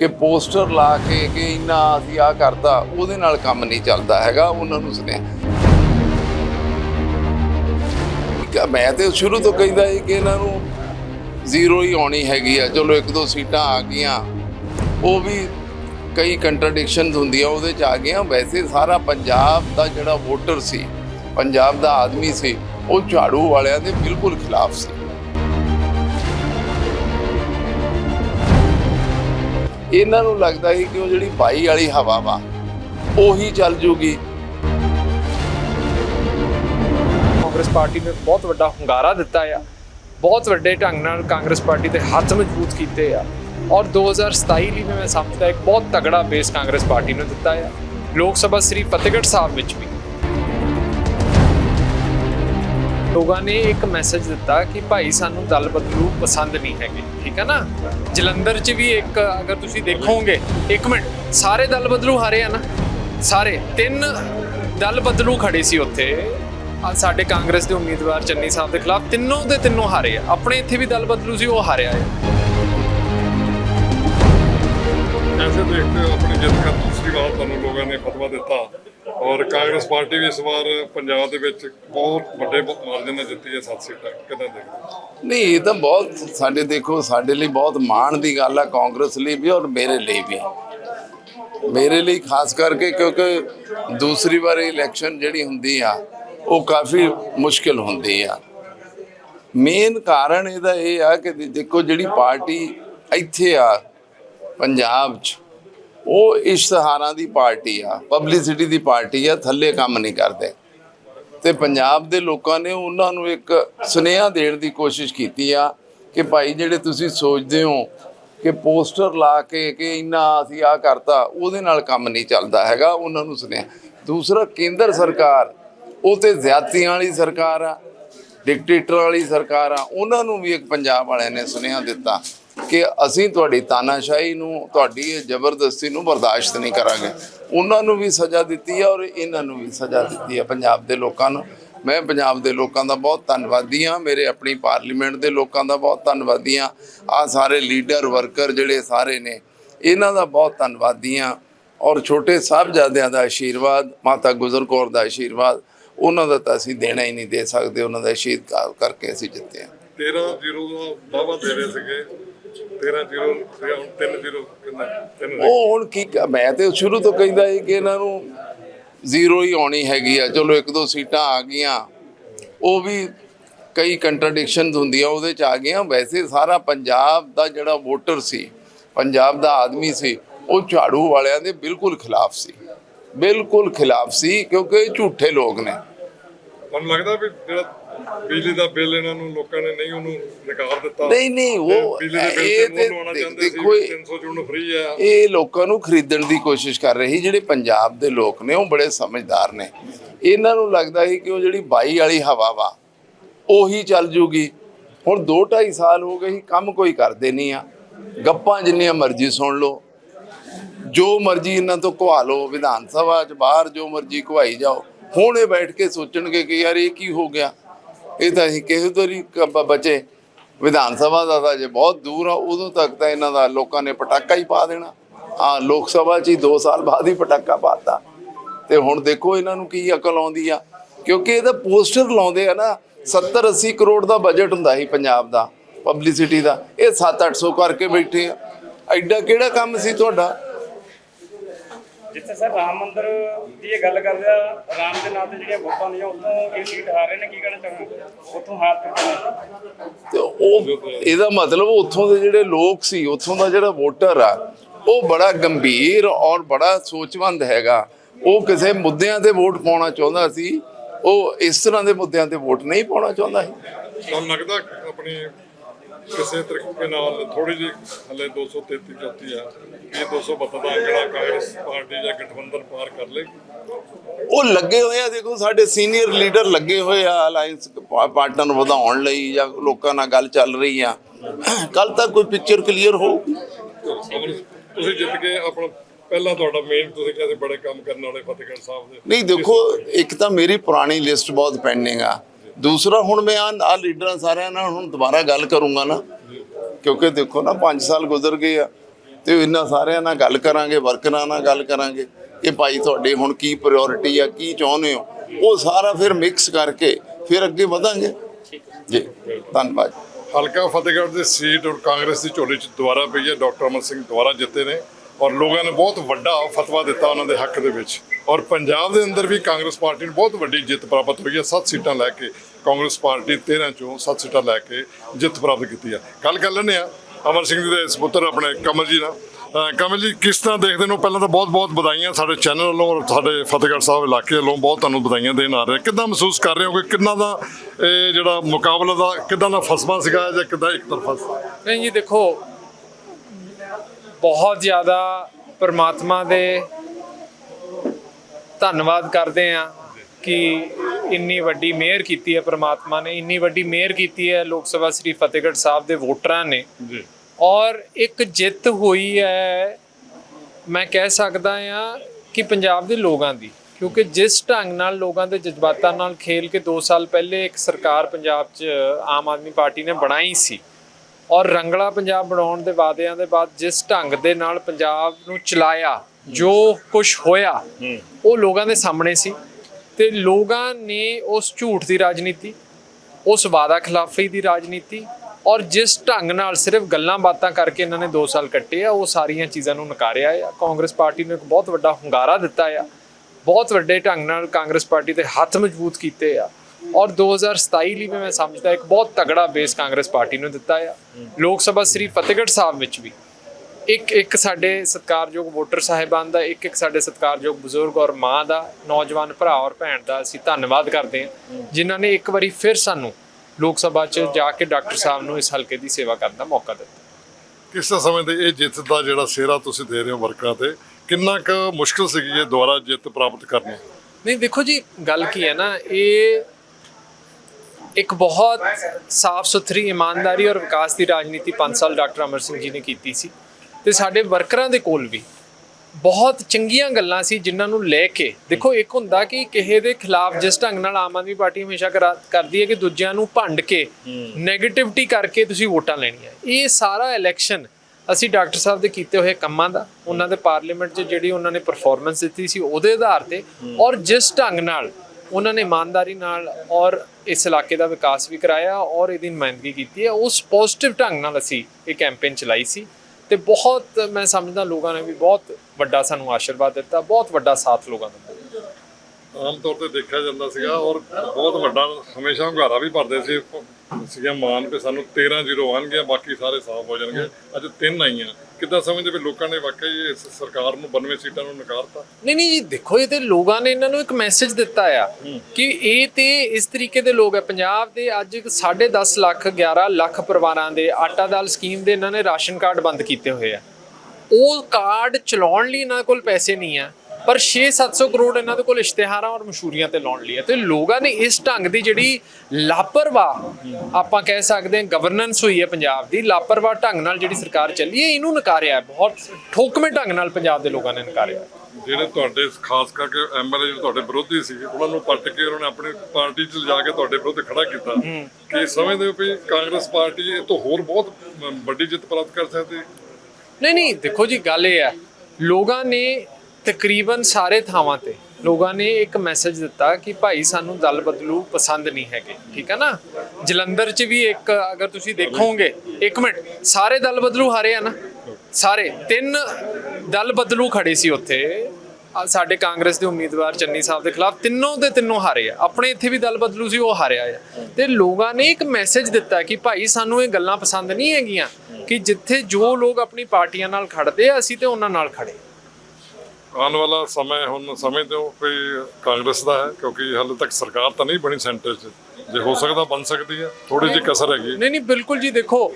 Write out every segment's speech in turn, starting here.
ਕਿ ਪੋਸਟਰ ਲਾ ਕੇ ਕਿ ਇੰਨਾ ਅਸੀਂ ਆ ਕਰਦਾ ਉਹਦੇ ਨਾਲ ਕੰਮ ਨਹੀਂ ਚੱਲਦਾ ਹੈਗਾ, ਉਹਨਾਂ ਨੂੰ ਸੁਣਿਆ ਮੈਂ ਤੇ ਸ਼ੁਰੂ ਤੋਂ ਕਹਿੰਦਾ ਸੀ ਕਿ ਇਹਨਾਂ ਨੂੰ ਜ਼ੀਰੋ ਹੀ ਆਉਣੀ ਹੈਗੀ ਆ। ਚਲੋ, ਇੱਕ ਦੋ ਸੀਟਾਂ ਆ ਗਈਆਂ। ਉਹ ਵੀ ਕਈ ਕੰਟਰਡਿਕਸ਼ਨਸ ਹੁੰਦੀਆਂ, ਉਹਦੇ ਚ ਆ ਗਈਆਂ। ਵੈਸੇ ਸਾਰਾ ਪੰਜਾਬ ਦਾ ਜਿਹੜਾ ਵੋਟਰ ਸੀ, ਪੰਜਾਬ ਦਾ ਆਦਮੀ ਸੀ, ਉਹ ਝਾੜੂ ਵਾਲਿਆਂ ਦੇ ਬਿਲਕੁਲ ਖਿਲਾਫ ਸੀ। ਇਹਨਾਂ ਨੂੰ ਲੱਗਦਾ ਸੀ ਕਿ ਉਹ ਜਿਹੜੀ ਬਾਈ ਵਾਲੀ ਹਵਾ ਵਾ, ਉਹੀ ਚੱਲ ਜੂਗੀ। ਕਾਂਗਰਸ ਪਾਰਟੀ ਨੇ ਬਹੁਤ ਵੱਡਾ ਹੁੰਗਾਰਾ ਦਿੱਤਾ ਆ। ਬਹੁਤ ਵੱਡੇ ਢੰਗ ਨਾਲ ਕਾਂਗਰਸ ਪਾਰਟੀ ਦੇ ਹੱਥ ਮਜ਼ਬੂਤ ਕੀਤੇ ਆ। ਔਰ 2027 ਲਈ ਮੈਂ ਸਮਝਦਾ ਇੱਕ ਬਹੁਤ ਤਗੜਾ ਬੇਸ ਕਾਂਗਰਸ ਪਾਰਟੀ ਨੂੰ ਦਿੱਤਾ ਆ। ਲੋਕ ਸਭਾ ਸ੍ਰੀ ਫਤਿਹਗੜ੍ਹ ਸਾਹਿਬ ਵਿੱਚ ਵੀ। ਲੋਕਾਂ ਨੇ ਇੱਕ ਮੈਸੇਜ ਦਿੱਤਾ ਕਿ ਭਾਈ ਸਾਨੂੰ ਦਲ ਬਦਲੂ ਪਸੰਦ ਨਹੀਂ ਹੈਗੇ, ਠੀਕ ਹੈ ਨਾ? ਜਲੰਧਰ 'ਚ ਵੀ ਇੱਕ, ਅਗਰ ਤੁਸੀਂ ਦੇਖੋਗੇ, ਇੱਕ ਮਿੰਟ, ਸਾਰੇ ਦਲ ਬਦਲੂ ਹਾਰੇ ਆ ਨਾ? ਸਾਰੇ, ਤਿੰਨ ਦਲ ਬਦਲੂ ਖੜੇ ਸੀ ਉੱਥੇ। ਸਾਡੇ ਕਾਂਗਰਸ ਦੇ ਉਮੀਦਵਾਰ ਚੰਨੀ ਸਾਹਿਬ ਦੇ ਖਿਲਾਫ ਤਿੰਨੋਂ ਦੇ ਤਿੰਨੋਂ ਹਾਰੇ ਆ। ਆਪਣੇ ਇੱਥੇ ਵੀ ਦਲ ਬਦਲੂ ਸੀ, ਉਹ ਹਾਰਿਆ ਹੈ ਐਸੇ ਦੇਖਦੇ ਹੋ ਜਿੱਤ ਦਾ ਦੂਸਰੀ ਵਾਰ ਤੁਹਾਨੂੰ ਲੋਕਾਂ ਨੇ ਫਤਵਾ ਦਿੱਤਾ। ਔਰ ਕਾਂਗਰਸ ਪਾਰਟੀ ਵੀ ਇਸ ਵਾਰ ਪੰਜਾਬ ਦੇ ਵਿੱਚ ਬਹੁਤ ਵੱਡੇ ਮਾਰਜਨ ਨਾਲ ਜਿੱਤੀ ਹੈ, ਸੱਤ ਸੀਟਾਂ। ਕਿਦਾਂ ਦੇਖਦੇ ਨਹੀਂ, ਇਹ ਤਾਂ ਬਹੁਤ ਸਾਡੇ ਦੇਖੋ, ਸਾਡੇ ਲਈ ਬਹੁਤ ਮਾਣ ਦੀ ਗੱਲ ਆ, ਕਾਂਗਰਸ ਲਈ ਵੀ ਔਰ ਮੇਰੇ ਲਈ ਵੀ। ਮੇਰੇ ਲਈ ਖਾਸ ਕਰਕੇ ਕਿਉਂਕਿ ਦੂਸਰੀ ਵਾਰੀ ਇਲੈਕਸ਼ਨ ਜਿਹੜੀ ਹੁੰਦੀ ਆ, ਉਹ ਕਾਫੀ ਮੁਸ਼ਕਿਲ ਹੁੰਦੀ ਆ। ਮੇਨ ਕਾਰਨ ਇਹਦਾ ਇਹ ਆ ਕਿ ਦੇਖੋ, ਜਿਹੜੀ ਪਾਰਟੀ ਇੱਥੇ ਆ, ਪੰਜਾਬ 'ਚ ਉਹ ਇਸ਼ਤਿਹਾਰਾਂ ਦੀ ਪਾਰਟੀ ਆ ਪਬਲਿਸਿਟੀ ਦੀ ਪਾਰਟੀ ਆ, ਥੱਲੇ ਕੰਮ ਨਹੀਂ ਕਰਦੇ। ਤੇ ਪੰਜਾਬ ਦੇ ਲੋਕਾਂ ਨੇ ਉਹਨਾਂ ਨੂੰ ਇੱਕ ਸੁਨੇਹਾ ਦੇਣ ਦੀ ਕੋਸ਼ਿਸ਼ ਕੀਤੀ ਆ ਕਿ ਭਾਈ ਜਿਹੜੇ ਤੁਸੀਂ ਸੋਚਦੇ ਹੋ ਕਿ ਪੋਸਟਰ ਲਾ ਕੇ ਕਿ ਇੰਨਾ ਅਸੀਂ ਆ ਕਰਤਾ, ਉਹਦੇ ਨਾਲ ਕੰਮ ਨਹੀਂ ਚੱਲਦਾ ਹੈਗਾ, ਉਹਨਾਂ ਨੂੰ ਸੁਨੇਹਾ। ਦੂਸਰਾ, ਕੇਂਦਰ ਸਰਕਾਰ, ਉਹ ਤੇ ਜ਼ਿਆਦਤੀਆਂ ਵਾਲੀ ਸਰਕਾਰ ਆ ਡਿਕਟੇਟਰ ਵਾਲੀ ਸਰਕਾਰ ਆ, ਉਹਨਾਂ ਨੂੰ ਵੀ ਇੱਕ ਪੰਜਾਬ ਵਾਲਿਆਂ ਨੇ ਸੁਨੇਹਾ ਦਿੱਤਾ। ਕਿ ਅਸੀਂ ਤੁਹਾਡੀ ਤਾਨਾਸ਼ਾਹੀ ਨੂੰ, ਤੁਹਾਡੀ ਇਹ ਜ਼ਬਰਦਸਤੀ ਨੂੰ ਬਰਦਾਸ਼ਤ ਨਹੀਂ ਕਰਾਂਗੇ। ਉਹਨਾਂ ਨੂੰ ਵੀ ਸਜ਼ਾ ਦਿੱਤੀ ਹੈ ਔਰ ਇਹਨਾਂ ਨੂੰ ਵੀ ਸਜ਼ਾ ਦਿੱਤੀ ਹੈ ਪੰਜਾਬ ਦੇ ਲੋਕਾਂ ਨੂੰ। ਮੈਂ ਪੰਜਾਬ ਦੇ ਲੋਕਾਂ ਦਾ ਬਹੁਤ ਧੰਨਵਾਦੀ ਹਾਂ, ਮੇਰੇ ਆਪਣੀ ਪਾਰਲੀਮੈਂਟ ਦੇ ਲੋਕਾਂ ਦਾ ਬਹੁਤ ਧੰਨਵਾਦੀ ਹਾਂ। ਆ ਸਾਰੇ ਲੀਡਰ, ਵਰਕਰ ਜਿਹੜੇ ਸਾਰੇ ਨੇ, ਇਹਨਾਂ ਦਾ ਬਹੁਤ ਧੰਨਵਾਦੀ ਹਾਂ। ਔਰ ਛੋਟੇ ਸਾਹਿਬਜ਼ਾਦਿਆਂ ਦਾ ਆਸ਼ੀਰਵਾਦ ਮਾਤਾ ਗੁਜਰ ਕੌਰ ਦਾ ਆਸ਼ੀਰਵਾਦ ਉਹਨਾਂ ਦਾ ਤਾਂ ਅਸੀਂ ਦੇਣਾ ਹੀ ਨਹੀਂ ਦੇ ਸਕਦੇ, ਉਹਨਾਂ ਦਾ ਸ਼ਹੀਦ ਕਰਕੇ ਅਸੀਂ ਜਿੱਤੇ ਹਾਂ। 13 ਜ਼ੀਰੋ ਦਾ ਦਾਵਾ ਦੇ ਰਹੇ ਸੀਗੇ। 13 ਜ਼ੀਰੋ ਤੇ ਹੁਣ 3 ਜ਼ੀਰੋ ਕਿੰਨਾ? ਤਿੰਨ ਉਹ ਹੁਣ ਕੀ ਕ- ਮੈਂ ਤੇ ਸ਼ੁਰੂ ਤੋਂ ਕਹਿੰਦਾ ਸੀ ਕਿ ਇਹਨਾਂ ਨੂੰ ਜ਼ੀਰੋ ਹੀ ਆਉਣੀ ਹੈਗੀ ਆ। ਚਲੋ ਇੱਕ ਦੋ ਸੀਟਾਂ ਆ ਗਈਆਂ। ਉਹ ਵੀ ਕਈ ਕੰਟਰਡਿਕਸ਼ਨਸ ਹੁੰਦੀਆਂ ਉਹਦੇ ਚ ਆ ਗਈਆਂ। ਵੈਸੇ ਸਾਰਾ ਪੰਜਾਬ ਦਾ ਜਿਹੜਾ ਵੋਟਰ ਸੀ ਪੰਜਾਬ ਦਾ ਆਦਮੀ ਸੀ ਉਹ ਝਾੜੂ ਵਾਲਿਆਂ ਦੇ ਬਿਲਕੁਲ ਖਿਲਾਫ ਸੀ। ਬਿਲਕੁਲ ਖਿਲਾਫ ਸੀ ਕਿਉਂਕਿ ਇਹ ਝੂਠੇ ਲੋਕ ਨੇ। ਤੁਹਾਨੂੰ ਲੱਗਦਾ ਵੀ ਜਿਹੜਾ ਬਿਜਲੀ ਦਾ ਬਿੱਲ ਇਹਨਾਂ ਨੂੰ ਲੋਕਾਂ ਨੇ ਨਹੀਂ ਉਹਨੂੰ ਨਕਾਰ ਦਿੱਤਾ। ਨਹੀਂ ਨਹੀਂ ਉਹ ਬਿਜਲੀ ਦੇ ਬਿੱਲ ਤੇ ਆਉਣਾ ਚਾਹੁੰਦੇ ਸੀ ਦੇਖੋ ਇਹ- 300 ਯੂਨਿਟ ਫ੍ਰੀ ਆ। ਇਹ ਲੋਕਾਂ ਨੂੰ ਖਰੀਦਣ ਦੀ ਕੋਸ਼ਿਸ਼ ਕਰ ਰਹੀ ਜਿਹੜੇ ਪੰਜਾਬ ਦੇ ਲੋਕ ਨੇ ਉਹ ਬੜੇ ਸਮਝਦਾਰ ਨੇ। ਇਹਨਾਂ ਨੂੰ ਲੱਗਦਾ ਸੀ ਕਿ ਉਹ ਜਿਹੜੀ ਬਾਈ ਵਾਲੀ ਹਵਾ ਵਾ ਉਹੀ ਚੱਲ ਜੂਗੀ। ਹੁਣ 2 2.5 ਸਾਲ ਹੋ ਗਏ ਸੀ ਕੰਮ ਕੋਈ ਕਰਦੇ ਨਹੀਂ ਆ। ਗੱਪਾਂ ਜਿੰਨੀਆਂ ਮਰਜ਼ੀ ਸੁਣ ਲਓ। ਜੋ ਮਰਜ਼ੀ ਇਹਨਾਂ ਤੋਂ ਘਵਾ ਲਓ ਵਿਧਾਨ ਸਭਾ 'ਚ ਬਾਹਰ ਜੋ ਮਰਜ਼ੀ ਘਵਾਈ ਜਾਓ। ਹੁਣ ਇਹ ਬੈਠ ਕੇ ਸੋਚਣਗੇ ਕਿ ਯਾਰ ਇਹ ਕੀ ਹੋ ਗਿਆ? ਇਹ ਤਾਂ ਅਸੀਂ ਕਿਸੇ ਤੋਂ ਨਹੀਂ ਬਚੇ। ਵਿਧਾਨ ਸਭਾ ਦਾ ਤਾਂ ਜੇ ਬਹੁਤ ਦੂਰ ਆ, ਉਦੋਂ ਤੱਕ ਤਾਂ ਇਹਨਾਂ ਦਾ ਲੋਕਾਂ ਨੇ ਪਟਾਕਾ ਹੀ ਪਾ ਦੇਣਾ। ਹਾਂ, ਲੋਕ ਸਭਾ 'ਚ ਹੀ 2 ਸਾਲ ਬਾਅਦ ਹੀ ਪਟਾਕਾ ਪਾਤਾ। ਤੇ ਹੁਣ ਦੇਖੋ ਇਹਨਾਂ ਨੂੰ ਕੀ ਅਕਲ ਆਉਂਦੀ ਆ। ਕਿਉਂਕਿ ਇਹਦਾ ਪੋਸਟਰ ਲਾਉਂਦੇ ਆ ਨਾ 70 80 ਕਰੋੜ ਦਾ ਬਜਟ ਹੁੰਦਾ ਸੀ ਪੰਜਾਬ ਦਾ, ਪਬਲਿਸਿਟੀ ਦਾ। ਇਹ 7 800 ਕਰਕੇ ਬੈਠੇ ਆ। ਐਡਾ ਕਿਹੜਾ ਕੰਮ ਸੀ ਤੁਹਾਡਾ? ਜਿੱਥੇ ਸਰ ਰਾਮ ਮੰਦਿਰ ਦੀ ਇਹ ਗੱਲ ਕਰਦੇ ਆ ਰਾਮ ਦੇ ਨਾਂ ਤੇ ਜਿਹੜੀਆਂ ਵੋਟਾਂ ਨੇ ਉਦੋਂ ਇਹ ਸੀਟ ਹਾਰ ਰਹੇ ਨੇ ਕੀ ਕਹਿਣਾ ਚਾਹੁੰਦੇ ਉੱਥੋਂ ਹਾਰ ਚੁੱਕੇ ਨੇ। ਤੇ ਉਹ ਇਹਦਾ ਮਤਲਬ ਉੱਥੋਂ ਦੇ ਜਿਹੜੇ ਲੋਕ ਸੀ ਉੱਥੋਂ ਦਾ ਜਿਹੜਾ ਵੋਟਰ ਆ ਉਹ ਬੜਾ ਗੰਭੀਰ ਔਰ ਬੜਾ ਸੋਚਵੰਦ ਹੈਗਾ। ਉਹ ਕਿਸੇ ਮੁੱਦਿਆਂ ਤੇ ਵੋਟ ਪਾਉਣਾ ਚਾਹੁੰਦਾ ਸੀ ਉਹ ਇਸ ਤਰ੍ਹਾਂ ਦੇ ਮੁੱਦਿਆਂ ਤੇ ਵੋਟ ਨਹੀਂ ਪਾਉਣਾ ਚਾਹੁੰਦਾ ਸੀ। ਤੁਹਾਨੂੰ ਲੱਗਦਾ ਆਪਣੀ ਕਿਸੇ ਤਰੀਕੇ ਨਾਲ ਥੋੜੀ ਜਿਹੀ ਹਲੇ 233 34 ਆ ਇਹ 272 ਦਾ ਅੰਕੜਾ ਕਾਂਗਰਸ ਪਾਰਟੀ ਜਾਂ ਗਠਬੰਧਨ ਪਾਰ ਕਰ ਲੇ ਉਹ ਲੱਗੇ ਹੋਏ ਆ ਦੇਖੋ ਸਾਡੇ ਸੀਨੀਅਰ ਲੀਡਰ ਲੱਗੇ ਹੋਏ ਆ ਅਲਾਈਅੰਸ ਪਾਰਟਨਰ ਵਧਾਉਣ ਲਈ ਜਾਂ ਲੋਕਾਂ ਨਾਲ ਗੱਲ ਚੱਲ ਰਹੀ ਆ। ਕੱਲ ਤੱਕ ਕੋਈ ਪਿਕਚਰ ਕਲੀਅਰ ਹੋਊਗੀ ਤੁਸੀਂ ਜਿੱਤ ਕੇ ਆਪਣਾ ਪਹਿਲਾਂ ਤੁਹਾਡਾ ਮੇਨ ਤੁਸੀਂ ਕਹਿੰਦੇ ਬੜੇ ਕੰਮ ਕਰਨ ਵਾਲੇ ਫਤਿਹਗੜ੍ਹ ਸਾਹਿਬ ਦੇ। ਨਹੀਂ ਦੇਖੋ ਇੱਕ ਤਾਂ ਮੇਰੀ ਪੁਰਾਣੀ ਲਿਸਟ ਬਹੁਤ ਪੈਂਡਿੰਗ ਆ। ਦੂਸਰਾ ਹੁਣ ਮੈਂ ਆ ਲੀਡਰਾਂ ਸਾਰਿਆਂ ਨਾਲ ਹੁਣ ਦੁਬਾਰਾ ਗੱਲ ਕਰੂੰਗਾ ਨਾ। ਕਿਉਂਕਿ ਦੇਖੋ ਨਾ 5 ਸਾਲ ਗੁਜ਼ਰ ਗਏ ਆ। ਤੇ ਇਹਨਾਂ ਸਾਰਿਆਂ ਨਾਲ ਗੱਲ ਕਰਾਂਗੇ, ਵਰਕਰਾਂ ਨਾਲ ਗੱਲ ਕਰਾਂਗੇ ਕਿ ਭਾਈ ਤੁਹਾਡੇ ਹੁਣ ਕੀ ਪ੍ਰਾਇੋਰਟੀ ਆ, ਕੀ ਚਾਹੁੰਦੇ ਹੋ? ਉਹ ਸਾਰਾ ਫਿਰ ਮਿਕਸ ਕਰਕੇ ਫਿਰ ਅੱਗੇ ਵਧਾਂਗੇ। ਜੀ, ਧੰਨਵਾਦ। ਹਲਕਾ ਫਤਿਹਗੜ੍ਹ ਦੀ ਸੀਟ ਔਰ ਕਾਂਗਰਸ ਦੀ ਝੋਲੀ 'ਚ ਦੁਬਾਰਾ ਪਈ ਹੈ। ਡਾਕਟਰ ਅਮਰ ਸਿੰਘ ਦੁਬਾਰਾ ਜਿੱਤੇ ਨੇ ਔਰ ਲੋਕਾਂ ਨੇ ਬਹੁਤ ਵੱਡਾ ਫਤਵਾ ਦਿੱਤਾ ਉਹਨਾਂ ਦੇ ਹੱਕ ਦੇ ਵਿੱਚ। ਔਰ ਪੰਜਾਬ ਦੇ ਅੰਦਰ ਵੀ ਕਾਂਗਰਸ ਪਾਰਟੀ ਨੂੰ ਬਹੁਤ ਵੱਡੀ ਜਿੱਤ ਪ੍ਰਾਪਤ ਹੋਈ ਹੈ। 7 ਸੀਟਾਂ ਲੈ ਕੇ ਕਾਂਗਰਸ ਪਾਰਟੀ 13 ਚੋਂ 7 ਸੀਟਾਂ ਲੈ ਕੇ ਜਿੱਤ ਪ੍ਰਾਪਤ ਕੀਤੀ ਹੈ। ਗੱਲ ਕਰ ਲੈਂਦੇ ਆ ਅਮਰ ਸਿੰਘ ਜੀ ਦੇ ਸੁਪੁੱਤਰ ਆਪਣੇ ਕਮਲ ਜੀ ਨਾਲ। ਕਮਲ ਜੀ, ਕਿਸ ਤਰ੍ਹਾਂ ਦੇਖਦੇ ਹੋ ਪਹਿਲਾਂ ਤਾਂ ਬਹੁਤ ਬਹੁਤ ਵਧਾਈਆਂ ਸਾਡੇ ਚੈਨਲ ਵੱਲੋਂ ਔਰ ਸਾਡੇ ਫਤਿਹਗੜ੍ਹ ਸਾਹਿਬ ਇਲਾਕੇ ਵੱਲੋਂ ਬਹੁਤ ਤੁਹਾਨੂੰ ਵਧਾਈਆਂ ਦੇਣ ਆ ਰਹੇ ਕਿੱਦਾਂ ਮਹਿਸੂਸ ਕਰ ਰਹੇ ਹੋ ਕਿ ਕਿੰਨਾ ਦਾ ਇਹ ਜਿਹੜਾ ਮੁਕਾਬਲਾ ਦਾ, ਕਿੱਦਾਂ ਦਾ ਫਸਵਾ ਸੀਗਾ ਜਾਂ ਕਿੱਦਾਂ ਇੱਕ ਤਰਫਾ ਨਹੀਂ ਜੀ, ਦੇਖੋ, ਬਹੁਤ ਜ਼ਿਆਦਾ ਪਰਮਾਤਮਾ ਦੇ ਧੰਨਵਾਦ ਕਰਦੇ ਆ ਕਿ ਇੰਨੀ ਵੱਡੀ ਮਿਹਰ ਕੀਤੀ ਹੈ ਪ੍ਰਮਾਤਮਾ ਨੇ ਇੰਨੀ ਵੱਡੀ ਮਿਹਰ ਕੀਤੀ ਹੈ ਲੋਕ ਸਭਾ ਸ੍ਰੀ ਫਤਿਹਗੜ੍ਹ ਸਾਹਿਬ ਦੇ ਵੋਟਰਾਂ ਨੇ। ਜੀ। ਔਰ ਇੱਕ ਜਿੱਤ ਹੋਈ ਹੈ ਮੈਂ ਕਹਿ ਸਕਦਾ ਆ ਕਿ ਪੰਜਾਬ ਦੇ ਲੋਕਾਂ ਦੀ ਕਿਉਂਕਿ ਜਿਸ ਢੰਗ ਨਾਲ ਲੋਕਾਂ ਦੇ ਜਜ਼ਬਾਤਾਂ ਨਾਲ ਖੇਲ ਕੇ 2 ਸਾਲ ਪਹਿਲੇ ਇੱਕ ਸਰਕਾਰ ਪੰਜਾਬ 'ਚ ਆਮ ਆਦਮੀ ਪਾਰਟੀ ਨੇ ਬਣਾਈ ਸੀ ਔਰ ਰੰਗਲਾ ਪੰਜਾਬ ਬਣਾਉਣ ਦੇ ਵਾਅਦਿਆਂ ਦੇ ਬਾਅਦ ਜਿਸ ਢੰਗ ਦੇ ਨਾਲ ਪੰਜਾਬ ਨੂੰ ਚਲਾਇਆ ਜੋ ਕੁਝ ਹੋਇਆ ਉਹ ਲੋਕਾਂ ਦੇ ਸਾਹਮਣੇ ਸੀ। ਤੇ ਲੋਕਾਂ ਨੇ ਉਸ ਝੂਠ ਦੀ ਰਾਜਨੀਤੀ, ਉਸ ਵਾਦਾ ਖਿਲਾਫੀ ਦੀ ਰਾਜਨੀਤੀ ਔਰ ਜਿਸ ਢੰਗ ਨਾਲ ਸਿਰਫ ਗੱਲਾਂ ਬਾਤਾਂ ਕਰਕੇ ਇਹਨਾਂ ਨੇ 2 ਸਾਲ ਕੱਟੇ ਆ, ਉਹ ਸਾਰੀਆਂ ਚੀਜ਼ਾਂ ਨੂੰ ਨਕਾਰਿਆ ਆ। ਕਾਂਗਰਸ ਪਾਰਟੀ ਨੂੰ ਇੱਕ ਬਹੁਤ ਵੱਡਾ ਹੁੰਗਾਰਾ ਦਿੱਤਾ ਆ। ਬਹੁਤ ਵੱਡੇ ਢੰਗ ਨਾਲ ਕਾਂਗਰਸ ਪਾਰਟੀ ਦੇ ਹੱਥ ਮਜ਼ਬੂਤ ਕੀਤੇ ਆ। ਔਰ 2027 ਲਈ ਵੀ ਮੈਂ ਸਮਝਦਾ ਇੱਕ ਬਹੁਤ ਤਗੜਾ ਬੇਸ ਕਾਂਗਰਸ ਪਾਰਟੀ ਨੂੰ ਦਿੱਤਾ ਆ। ਲੋਕ ਸਭਾ ਸ੍ਰੀ ਫਤਿਹਗੜ੍ਹ ਸਾਹਿਬ ਵਿੱਚ ਵੀ। ਇੱਕ ਇੱਕ ਸਾਡੇ ਸਤਿਕਾਰਯੋਗ ਵੋਟਰ ਸਾਹਿਬਾਨ ਦਾ ਇੱਕ ਇੱਕ ਸਾਡੇ ਸਤਿਕਾਰਯੋਗ ਬਜ਼ੁਰਗ ਔਰ ਮਾਂ ਦਾ ਨੌਜਵਾਨ ਭਰਾ ਔਰ ਭੈਣ ਦਾ ਅਸੀਂ ਧੰਨਵਾਦ ਕਰਦੇ ਹਾਂ ਜਿਨ੍ਹਾਂ ਨੇ ਇੱਕ ਵਾਰੀ ਫਿਰ ਸਾਨੂੰ ਲੋਕ ਸਭਾ 'ਚ ਜਾ ਕੇ ਡਾਕਟਰ ਸਾਹਿਬ ਨੂੰ ਇਸ ਹਲਕੇ ਦੀ ਸੇਵਾ ਕਰਨ ਦਾ ਮੌਕਾ ਦਿੱਤਾ। ਕਿਸ ਤਰ੍ਹਾਂ ਸਮੇਂ ਇਹ ਜਿੱਤ ਦਾ ਜਿਹੜਾ ਸਿਹਰਾ ਤੁਸੀਂ ਦੇ ਰਹੇ ਹੋ ਵਰਕਰਾਂ ਤੇ ਕਿੰਨਾ ਕੁ ਮੁਸ਼ਕਲ ਸੀਗੀ ਇਹ ਦੁਬਾਰਾ ਜਿੱਤ ਪ੍ਰਾਪਤ ਕਰਨੀ? ਨਹੀਂ ਦੇਖੋ ਜੀ ਗੱਲ ਕੀ ਹੈ ਨਾ ਇਹ ਇੱਕ ਬਹੁਤ ਸਾਫ਼ ਸੁਥਰੀ ਇਮਾਨਦਾਰੀ ਔਰ ਵਿਕਾਸ ਦੀ ਰਾਜਨੀਤੀ 5 ਸਾਲ ਡਾਕਟਰ ਅਮਰ ਸਿੰਘ ਜੀ ਨੇ ਕੀਤੀ ਸੀ। ਤੇ ਸਾਡੇ ਵਰਕਰਾਂ ਦੇ ਕੋਲ ਵੀ ਬਹੁਤ ਚੰਗੀਆਂ ਗੱਲਾਂ ਸੀ ਜਿਨ੍ਹਾਂ ਨੂੰ ਲੈ ਕੇ। ਦੇਖੋ ਇੱਕ ਹੁੰਦਾ ਕਿ ਕਿਸੇ ਦੇ ਖਿਲਾਫ ਜਿਸ ਢੰਗ ਨਾਲ ਆਮ ਆਦਮੀ ਪਾਰਟੀ ਹਮੇਸ਼ਾ ਕਰਾ- ਕਰਦੀ ਹੈ ਕਿ ਦੂਜਿਆਂ ਨੂੰ ਭੰਡ ਕੇ 네ਗੇਟਿਵਿਟੀ ਕਰਕੇ ਤੁਸੀਂ ਵੋਟਾਂ ਲੈਣੀਆਂ। ਇਹ ਸਾਰਾ ਇਲੈਕਸ਼ਨ ਅਸੀਂ ਡਾਕਟਰ ਸਾਹਿਬ ਦੇ ਕੀਤੇ ਹੋਏ ਕੰਮਾਂ ਦਾ ਉਹਨਾਂ ਦੇ ਪਾਰਲੀਮੈਂਟ 'ਚ ਜਿਹੜੀ ਉਹਨਾਂ ਨੇ ਪਰਫਾਰਮੈਂਸ ਦਿੱਤੀ ਸੀ ਉਹਦੇ ਆਧਾਰ ਤੇ ਔਰ ਜਿਸ ਢੰਗ ਨਾਲ ਉਹਨਾਂ ਨੇ ਇਮਾਨਦਾਰੀ ਨਾਲ ਔਰ ਇਸ ਇਲਾਕੇ ਦਾ ਵਿਕਾਸ ਵੀ ਕਰਾਇਆ ਔਰ ਇਹਦੀ ਨੁਮਾਇੰਦਗੀ ਕੀਤੀ ਹੈ ਉਸ ਪੋਜ਼ਿਟਿਵ ਢੰਗ ਨਾਲ ਅਸੀਂ ਇਹ ਕੈਂਪੇਨ ਚਲਾਈ ਸੀ। ਤੇ ਬਹੁਤ ਮੈਂ ਸਮਝਦਾ ਲੋਕਾਂ ਨੇ ਵੀ ਬਹੁਤ ਵੱਡਾ ਸਾਨੂੰ ਆਸ਼ੀਰਵਾਦ ਦਿੱਤਾ, ਬਹੁਤ ਵੱਡਾ ਸਾਥ ਲੋਕਾਂ ਦਾ ਆਮ ਤੌਰ ਤੇ ਦੇਖਿਆ ਜਾਂਦਾ ਸੀਗਾ ਔਰ ਬਹੁਤ ਵੱਡਾ, ਹਮੇਸ਼ਾ ਹੁੰਗਾਰਾ ਵੀ ਭਰਦੇ ਸੀ। ਸੀਗਾ ਮਾਨ ਤੇ ਸਾਨੂੰ 13 ਜ਼ੀਰੋ ਆਉਣਗੇ ਬਾਕੀ ਸਾਰੇ ਸਾਫ਼ ਹੋ ਜਾਣਗੇ। ਅੱਜ ਤਿੰਨ ਆਈਆਂ। ਕਿੱਦਾਂ ਸਮਝਦੇ ਵੀ ਲੋਕਾਂ ਨੇ ਵਾਕਈ ਇਸ ਸਰਕਾਰ ਨੂੰ 92 ਸੀਟਾਂ ਨੂੰ ਨਕਾਰਤਾ? ਨਹੀਂ ਨਹੀਂ ਜੀ ਦੇਖੋ ਇਹ ਤੇ ਲੋਕਾਂ ਨੇ ਇਹਨਾਂ ਨੂੰ ਇੱਕ ਮੈਸੇਜ ਦਿੱਤਾ ਆ ਕਿ ਇਹ ਤੇ ਇਸ ਤਰੀਕੇ ਦੇ ਲੋਕ ਹੈ ਪੰਜਾਬ ਦੇ ਅੱਜ 10.5 ਲੱਖ 11 ਲੱਖ ਪਰਿਵਾਰਾਂ ਦੇ ਆਟਾ ਦਾਲ ਸਕੀਮ ਦੇ ਇਹਨਾਂ ਨੇ ਰਾਸ਼ਨ ਕਾਰਡ ਬੰਦ ਕੀਤੇ ਹੋਏ ਆ। ਉਹ ਕਾਰਡ ਚਲਾਉਣ ਲਈ ਇਹਨਾਂ ਕੋਲ ਪੈਸੇ ਨਹੀਂ ਆ। ਪਰ 6-700 ਕਰੋੜ ਇਹਨਾਂ ਦੇ ਕੋਲ ਇਸ਼ਤਿਹਾਰਾਂ ਔਰ ਮਸ਼ਹੂਰੀਆਂ ਤੇ ਲਾਉਣ ਲਈ ਹੈ। ਤੇ ਲੋਕਾਂ ਨੇ ਇਸ ਢੰਗ ਦੀ ਜਿਹੜੀ ਲਾਪਰਵਾਹ ਆਪਾਂ ਕਹਿ ਸਕਦੇ ਹਾਂ ਗਵਰਨੈਂਸ ਹੋਈ ਹੈ ਪੰਜਾਬ ਦੀ ਲਾਪਰਵਾਹ ਢੰਗ ਨਾਲ ਜਿਹੜੀ ਸਰਕਾਰ ਚੱਲੀ ਹੈ ਇਹਨੂੰ ਨਕਾਰਿਆ ਹੈ। ਬਹੁਤ ਠੋਕਵੇਂ ਢੰਗ ਨਾਲ ਪੰਜਾਬ ਦੇ ਲੋਕਾਂ ਨੇ ਨਕਾਰਿਆ ਜਿਹੜੇ ਤੁਹਾਡੇ ਖਾਸ ਕਰਕੇ ਐਮਐਲਏ ਜਿਹੜੇ ਤੁਹਾਡੇ ਵਿਰੋਧੀ ਸੀ ਉਹਨਾਂ ਨੂੰ ਪੱਟ ਕੇ ਉਹਨਾਂ ਨੇ ਆਪਣੀ ਪਾਰਟੀ 'ਚ ਲਿਜਾ ਕੇ ਤੁਹਾਡੇ ਵਿਰੁੱਧ ਖੜਾ ਕੀਤਾ। ਕਿ ਸਮਝਦੇ ਹੋ ਵੀ ਕਾਂਗਰਸ ਪਾਰਟੀ ਇਹ ਤੋਂ ਹੋਰ ਬਹੁਤ ਵੱਡੀ ਜਿੱਤ ਪ੍ਰਾਪਤ ਕਰ ਸਕਦੀ? ਨਹੀਂ ਨਹੀਂ ਦੇਖੋ ਜੀ ਗੱਲ ਇਹ ਹੈ। ਲੋਕਾਂ ਨੇ ਤਕਰੀਬਨ ਸਾਰੇ ਥਾਵਾਂ ਤੇ ਲੋਕਾਂ ਨੇ ਇੱਕ ਮੈਸੇਜ ਦਿੱਤਾ ਕਿ ਭਾਈ ਸਾਨੂੰ ਦਲ ਬਦਲੂ ਪਸੰਦ ਨਹੀਂ ਹੈਗੇ, ਠੀਕ ਹੈ ਨਾ? ਜਲੰਧਰ 'ਚ ਵੀ ਇੱਕ, ਅਗਰ ਤੁਸੀਂ ਦੇਖੋਗੇ, ਇੱਕ ਮਿੰਟ, ਸਾਰੇ ਦਲ ਬਦਲੂ ਹਾਰੇ ਆ ਨਾ? ਸਾਰੇ, ਤਿੰਨ ਦਲ ਬਦਲੂ ਖੜੇ ਸੀ ਉੱਥੇ। ਸਾਡੇ ਕਾਂਗਰਸ ਦੇ ਉਮੀਦਵਾਰ ਚੰਨੀ ਸਾਹਿਬ ਦੇ ਖਿਲਾਫ ਤਿੰਨੋਂ ਦੇ ਤਿੰਨੋਂ ਹਾਰੇ ਆ। ਆਪਣੇ ਇੱਥੇ ਵੀ ਦਲ ਬਦਲੂ ਸੀ, ਉਹ ਹਾਰਿਆ ਆ। ਤੇ ਲੋਕਾਂ ਨੇ ਇੱਕ ਮੈਸੇਜ ਦਿੱਤਾ ਕਿ ਭਾਈ ਸਾਨੂੰ ਇਹ ਗੱਲਾਂ ਪਸੰਦ ਨਹੀਂ ਹੈਗੀਆਂ, ਕਿ ਜਿੱਥੇ ਜੋ ਲੋਕ ਆਪਣੀ ਪਾਰਟੀਆਂ ਨਾਲ ਖੜਦੇ ਆ, ਅਸੀਂ ਤੇ ਉਹਨਾਂ ਨਾਲ ਖੜੇ ਆਉਣ ਵਾਲਾ ਸਮਾਂ ਹੁਣ ਸਮਝਦੇ ਹੋ ਵੀ ਕਾਂਗਰਸ ਦਾ ਹੈ, ਕਿਉਂਕਿ ਹਾਲੇ ਤੱਕ ਸਰਕਾਰ ਤਾਂ ਨਹੀਂ ਬਣੀ ਸੈਂਟਰ 'ਚ। ਜੇ ਹੋ ਸਕਦਾ ਬਣ ਸਕਦੀ ਹੈ ਥੋੜੀ ਜਿਹੀ ਕਸਰ ਹੈਗੀ ਨਹੀਂ ਨਹੀਂ, ਬਿਲਕੁਲ ਜੀ ਦੇਖੋ,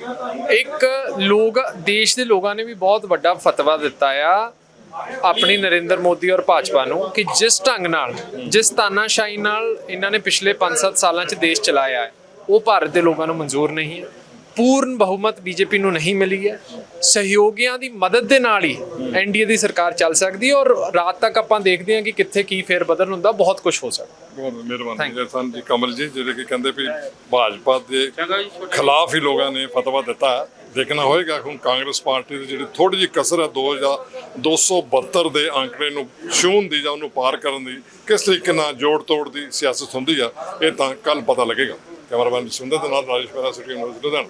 ਇੱਕ ਲੋਕ, ਦੇਸ਼ ਦੇ ਲੋਕਾਂ ਨੇ ਵੀ ਬਹੁਤ ਵੱਡਾ ਫਤਵਾ ਦਿੱਤਾ ਆ ਆਪਣੀ ਨਰਿੰਦਰ ਮੋਦੀ ਔਰ ਭਾਜਪਾ ਨੂੰ, ਕਿ ਜਿਸ ਢੰਗ ਨਾਲ, ਜਿਸ ਤਾਨਾਸ਼ਾਹੀ ਨਾਲ ਇਹਨਾਂ ਨੇ ਪਿਛਲੇ 5-7 ਸਾਲਾਂ 'ਚ ਦੇਸ਼ ਚਲਾਇਆ ਹੈ, ਉਹ ਭਾਰਤ ਦੇ ਲੋਕਾਂ ਨੂੰ ਮਨਜ਼ੂਰ ਨਹੀਂ ਹੈ। ਪੂਰਨ ਬਹੁਮਤ ਬੀਜੇਪੀ ਨੂੰ ਨਹੀਂ ਮਿਲੀ ਹੈ। ਸਹਿਯੋਗੀਆਂ ਦੀ ਮਦਦ ਦੇ ਨਾਲ ਹੀ ਐਨਡੀਏ ਦੀ ਸਰਕਾਰ ਚੱਲ ਸਕਦੀ ਹੈ ਔਰ ਰਾਤ ਤੱਕ ਆਪਾਂ ਦੇਖਦੇ ਹਾਂ ਕਿ ਕਿੱਥੇ ਕੀ ਫੇਰ ਬਦਲ ਹੁੰਦਾ ਬਹੁਤ ਕੁਝ ਹੋ ਸਕਦਾ। ਬਹੁਤ ਮਿਹਰਬਾਨੀ ਜੀ ਸਨ ਜੀ ਕਮਲ ਜੀ ਜਿਹੜੇ ਕਿ ਕਹਿੰਦੇ ਵੀ ਭਾਜਪਾ ਦੇ ਖਿਲਾਫ ਹੀ ਲੋਕਾਂ ਨੇ ਫਤਵਾ ਦਿੱਤਾ। ਹੈ ਦੇਖਣਾ ਹੋਏਗਾ ਕਿ ਹੁਣ ਕਾਂਗਰਸ ਪਾਰਟੀ ਦੀ ਜਿਹੜੀ ਥੋੜੀ ਜਿਹੀ ਕਸਰ ਹੈ 2000 272 ਦੇ ਅੰਕੜੇ ਨੂੰ ਛੂਹਣ ਦੀ ਜਾਂ ਉਹਨੂੰ ਪਾਰ ਕਰਨ ਦੀ ਕਿਸ ਤਰੀਕੇ ਨਾਲ ਜੋੜ ਤੋੜ ਦੀ ਸਿਆਸਤ ਹੁੰਦੀ ਆ ਇਹ ਤਾਂ ਕੱਲ ਪਤਾ ਲੱਗੇਗਾ। ਕੈਮਰਾਮੈਨ ਸੁੰਦਰ ਦੇ ਨਾਲ ਰਾਜੇਸ਼ ਪਰਾ ਸਿਟੀ ਨਿਊਜ਼ ਲੁਧਿਆਣਾ।